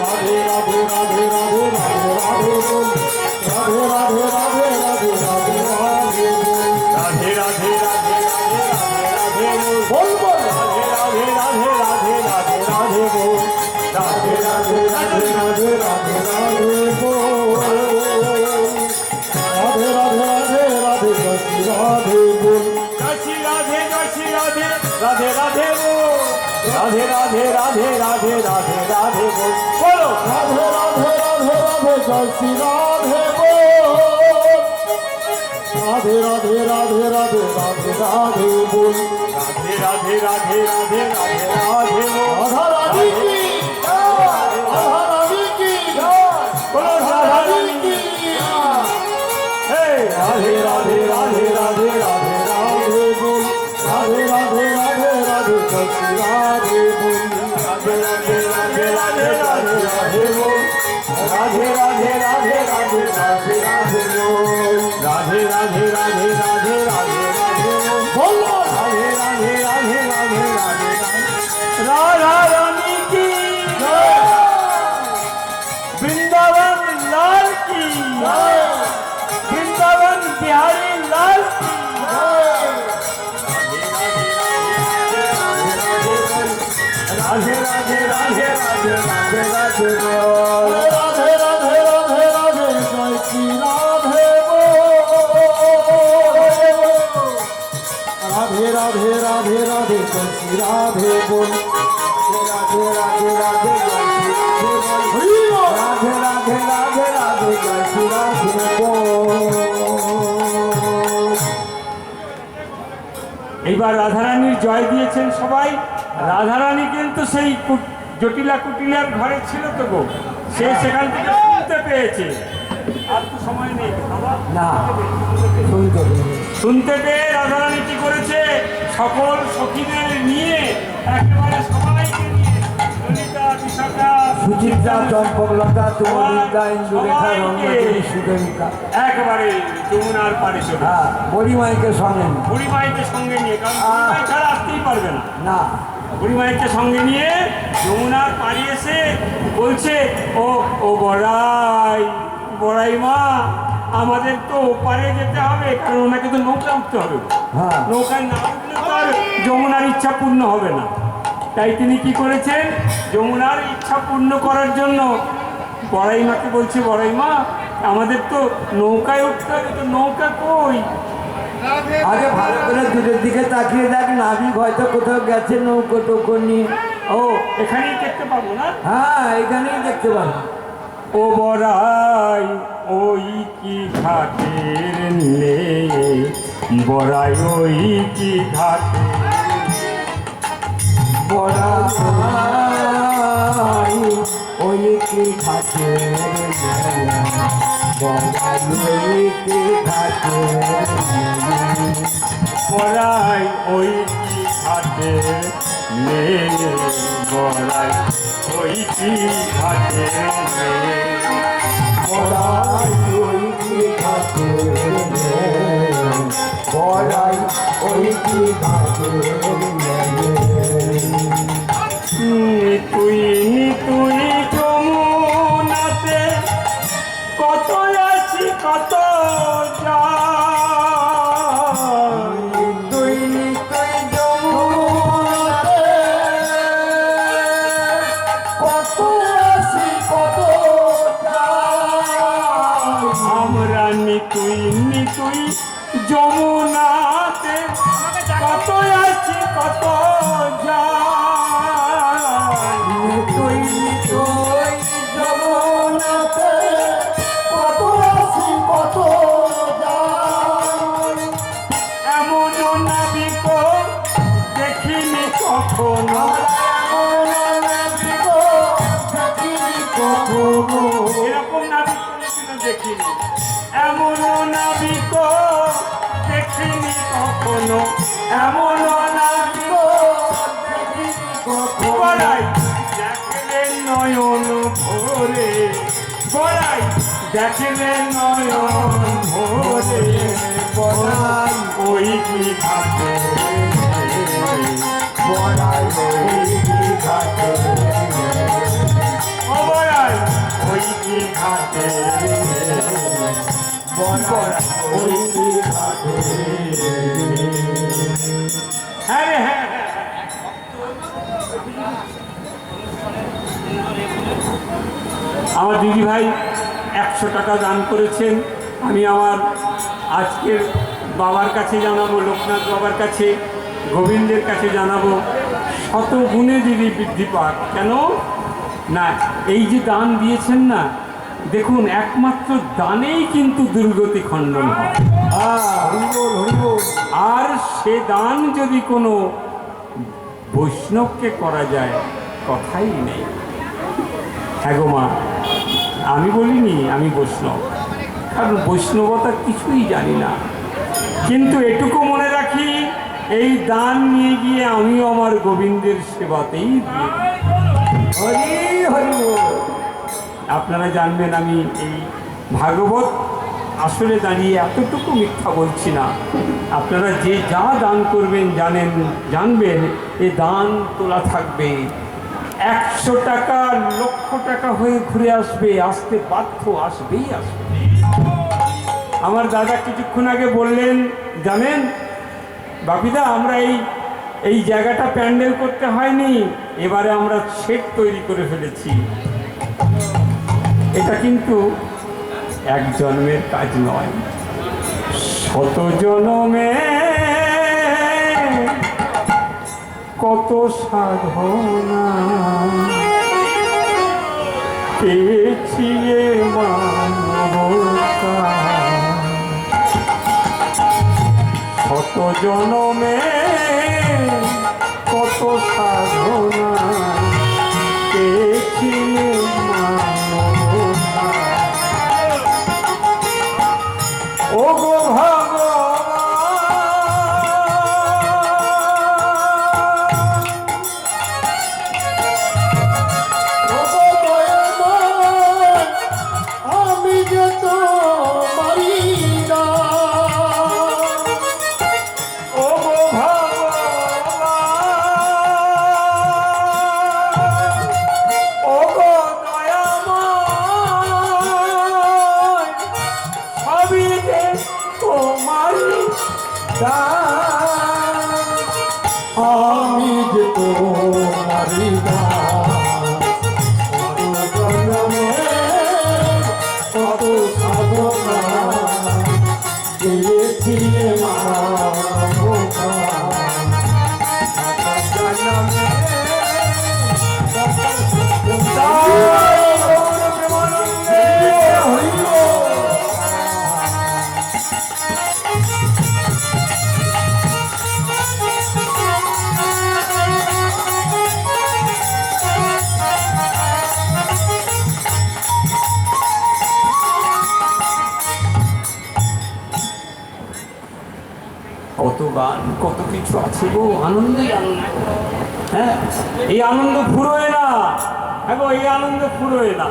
রাধে রাধে রাধে রাধে রাধে রাধে রাধে রাধে রাধে রাধে রাধে রাধে রাধে বল রাধে রাধে রাধে রাধে রাধে রাধে রাধা রানী কি রাধা রানী কি রাধা রাধা কি রাধে রাধে রাধে রাধে রাধে রাধে বল রাধে রাধে রাধে রাধে শ্রী রাধে বল রাধে রাধে রাধে রাধে রাধে রাধে বল राधे राधे राधे राधे राधे राधे राधे राधे राधे राधे राधे राधे बोलो राधे राधे राधे राधे राधे राधे राधा रानी की वृंदावन लाल की वृंदावन राधे राधे राधे राधे राधे राधे राधे राधे राधे राधे এইবার রাধারানীর জয় দিয়েছেন সবাই। রাধারানী কিন্তু সেই জটিলা কুটিলার ঘরে ছিল তো গো। সে সেখান থেকে শুনতে পেয়েছে। আর তো সময় নেই। শুনতে পেয়ে রাধারানী কি করেছে? সকল সখীদের নিয়ে একেবারে সবাইকে নিয়ে ললিতা বিশাখা সুচিত্রা চম্পকলতা তুমলিকা ইন্দুরেখা সবাইকে সুদেবিকা একেবারে যমুনার পাড়ে চলে হ্যাঁ বড়িমাইকে সঙ্গে নিয়ে। বুড়িমাইকে সঙ্গে নিয়ে কারণ বুড়িমাই ছাড়া আসতেই পারবে না। না। বুড়িমাইকে সঙ্গে নিয়ে যমুনার পাড়ি এসে বলছে ও ও বড়াই বড়াই মা আমাদের তো ওপারে যেতে হবে কারণ ওনাকে তো নৌকা উঠতে হবে। হ্যাঁ। নৌকায় না উঠলে তো আর যমুনার ইচ্ছা পূর্ণ হবে না। তাই তিনি কি করেছেন? যমুনার ইচ্ছা পূর্ণ করার জন্য বড়াই মাকে বলছে বড়াই মা আমাদের তো নৌকায় উঠতে হবে তো নৌকা কই? আগে ভালো করে দূরের দিকে তাকিয়ে দেখ নাবিক হয়তো কোথাও গেছে নৌকো টৌকো নিয়ে। ও এখানেই দেখতে পাবো না? হ্যাঁ এখানেই দেখতে পাবো। ও বড়াই, ওই কি ঘাটের নে বরাই ওই কি ঘাটে বড়াই, ওই কি ঘাটে বরাই ওই কি ঘাটে বরাই ওই কি ঘাটে নে বরাই ওই কি ঘাটে নে বড়াই ওই কি ঘাটে দেখিনি। এমন নাবিক দেখিনি কখনো। এমন নাবিক বড়াই দেখলে নয়ন ভোরে। বড়াই দেখলে নয়ন ভোরে। বড়াই ওই কি ঘাটে ওই কি ঘাটে হ্যাঁ হ্যাঁ। আমার দিদি ভাই একশো টাকা দান করেছেন। আমি আমার আজকের বাবার কাছে জানাব, লোকনাথ বাবার কাছে, গোবিন্দের কাছে জানাব। শত গুণে দিদি বৃদ্ধি পাক। কেন? না, এই যে দান দিয়েছেন না দেখুন, একমাত্র দানেই কিন্তু দুর্গতি খণ্ডন হয়। আর সে দান যদি কোনো বৈষ্ণবকে করা যায়, কথাই নেই। হ্যাঁ মা, আমি বলিনি আমি বৈষ্ণব, কারণ বৈষ্ণবতার কিছুই জানি না। কিন্তু এটুকু মনে রাখি, এই দান নিয়ে গিয়ে আমিও আমার গোবিন্দের সেবাতেই। হরি হরিবল আপনারা জানবেন আমি এই ভাগবত আসলে দাঁড়িয়ে এতটুকু মিথ্যা বলছি না। আপনারা যে যা দান করবেন, জানেন, জানবেন, এ দান তোলা থাকবে। একশো টাকা, লক্ষ টাকা হয়ে ঘুরে আসবে, আসতে বাধ্য, আসবেই আসবে। আমার দাদা কিছুক্ষণ আগে বললেন, জানেন, বাপিদা, আমরা এই এই জায়গাটা প্যান্ডেল করতে হয়নি, এবারে আমরা শেড তৈরি করে ফেলেছি। এটা কিন্তু এক জন্মের কাজ নয়, শত জন্মে কত সাধনা পেয়েছি মানবতা? শত জনমে কত সাধনা পেয়েছি দান আনন্দই আনন্দ। হ্যাঁ? এই আনন্দ ফুরোয় না। হ্যাঁ এই আনন্দ ফুরোয় না।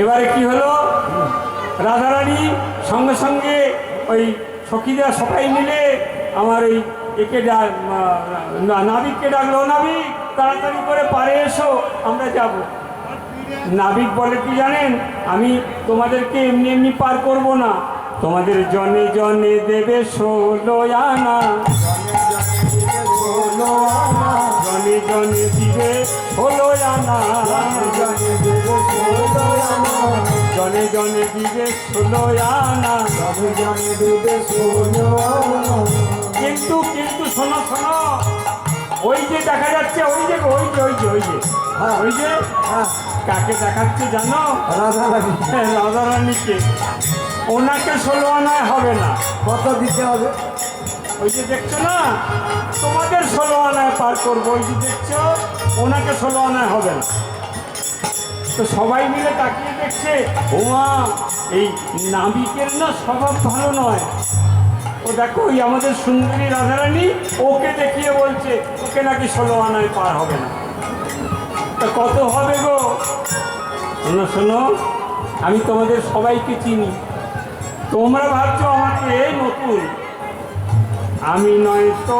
এবারে কি হলো? রাধারানী সঙ্গে সঙ্গে ওই সখীরা সবাই মিলে আমার ওই একে ডাক নাবিককে ডাকলো? নাবিক, তাড়াতাড়ি করে পারে এসো, আমরা যাব। নাবিক বলে কি জানেন? আমি তোমাদেরকে এমনি এমনি পার করব না। তোমাদের জনে জনে দেবে ষোলো আনা। জনে জনে দিবে ষোলো আনা। জনে জনে দিবে ষোলো আনা। কিন্তু কিন্তু শোনো শোনো। ওই যে দেখা যাচ্ছে ওই যে ওই যে ওই যে ওই যে। ওই যে কাকে দেখাচ্ছে জানো? হ্যাঁ, রাধারানীকে ওনাকে ষোলো আনায় হবে না। কত দিতে হবে? ওই যে দেখছ না? তোমাদের ষোলো আনায় পার করব। ওই যে দেখছ? ওনাকে ষোলো আনায় হবে না। তো সবাই মিলে তাকিয়ে দেখছে ওমা এই নাবিকের না স্বভাব ভালো নয়। ও দেখো ওই আমাদের সুন্দরী রাধারানী ওকে দেখিয়ে বলছে, ওকে নাকি ষোলো আনায় পার হবে না। তা কত হবে গো? শোনো শোনো, আমি তোমাদের সবাইকে চিনি। তোমরা ভাবছ আমাকে নতুন। আমি নয় তো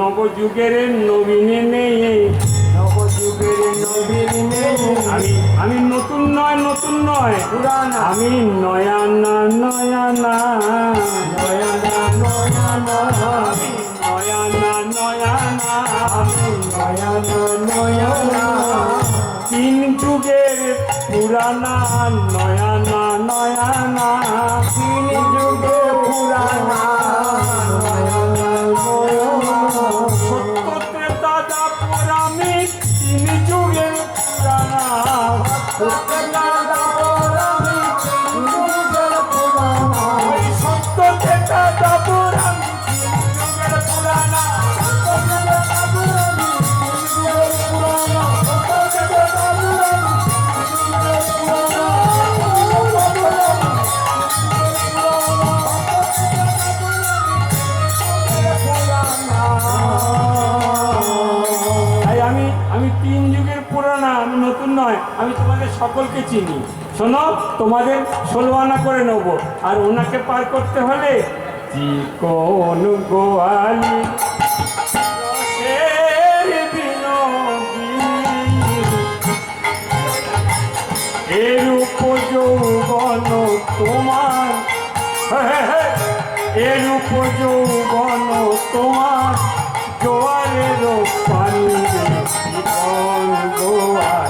নবযুগের নবীনে নেই নবযুগের আমি আমি নতুন নয় নতুন নয়। পুরানা। আমি নয়ানা নয়ানা নয়না নয়না। আমি নয়ানা নয়ানা। আমি নয়না নয়না। তিন যুগের পুরানা নয়ানা নয়ানা। তিনি যুগে পুরানা নয়না। ওই সকলকে চিনি। শোনো, তোমাদের ষোলো করে নেব। আর ওনাকে পার করতে হলে চিকন গোয়ালি তোমার এর উপযৌবন তোমার জোয়ারের পানি জীবন গোয়ালি।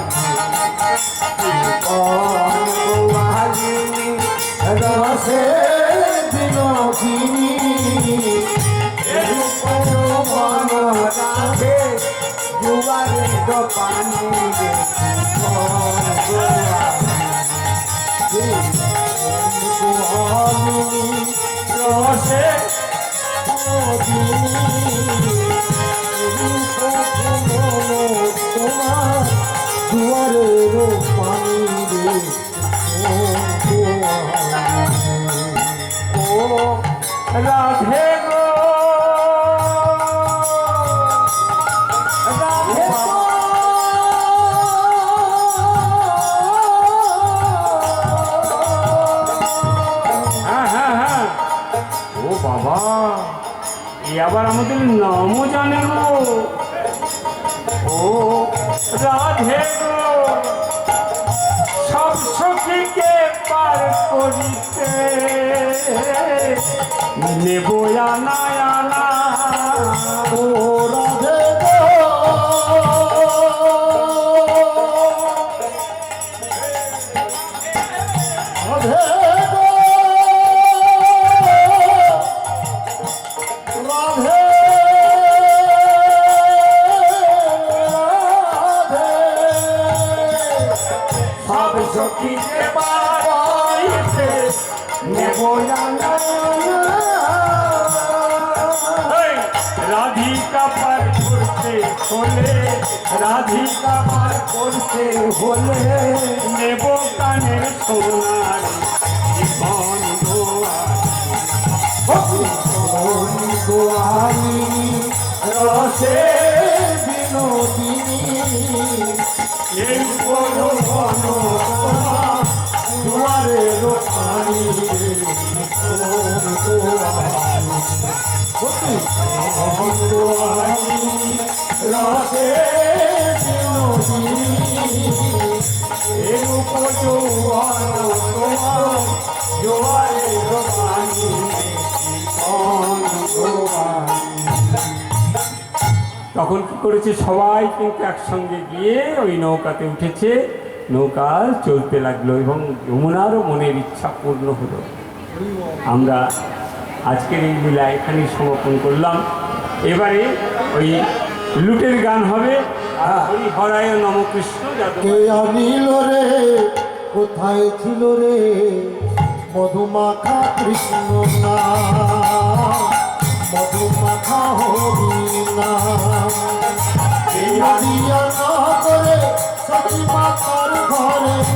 দুয়ারের পানি রে ও বাবা এ আবার আমাদের নামও জানে গো ও রাধে সব সখীকে পার করিতে নেব আনা আনা। ও করতে হলে নেব কানের সোনার জীবন দোয়ার। রসে বিনোদিনী এই বড় ঘন তোমার দুয়ারের পানি রসে তখন কি করেছে? সবাই কিন্তু একসঙ্গে গিয়ে ওই নৌকাতে উঠেছে। নৌকা চলতে লাগল এবং যমুনারও মনের ইচ্ছা পূর্ণ হলো। আমরা আজকের এই লীলা এখানেই সমাপন করলাম। এবারে ওই লুটের গান হবে। হরায় নমকৃষ্ণ। আনিল রে? কোথায় ছিল রে? মধুমাখা কৃষ্ণ না। মধুমাখা হরি না করে? সতী মাতার ঘরে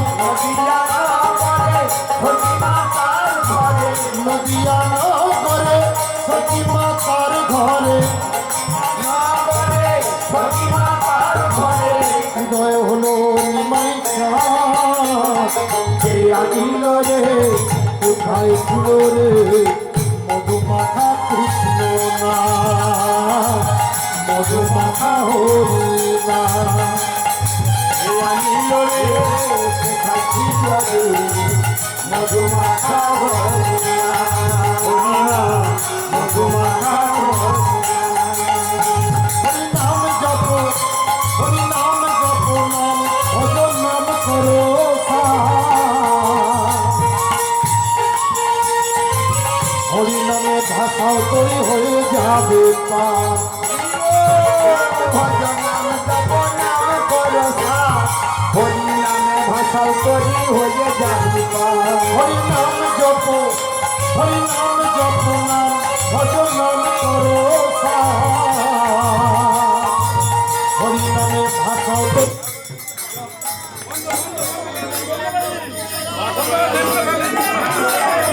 কোথায় ছিল রে মধুমাখা কৃষ্ণ না মধুমাখা হরি না। কোথায় ছিল রে মধুমাখা তৈরি হয়ে যাবে করো হরি ভাষাও তৈরি হয়ে যাবে পার হরি নাম জপ হরি নাম জপ নাম নাম করো হরি নামে ভাষাও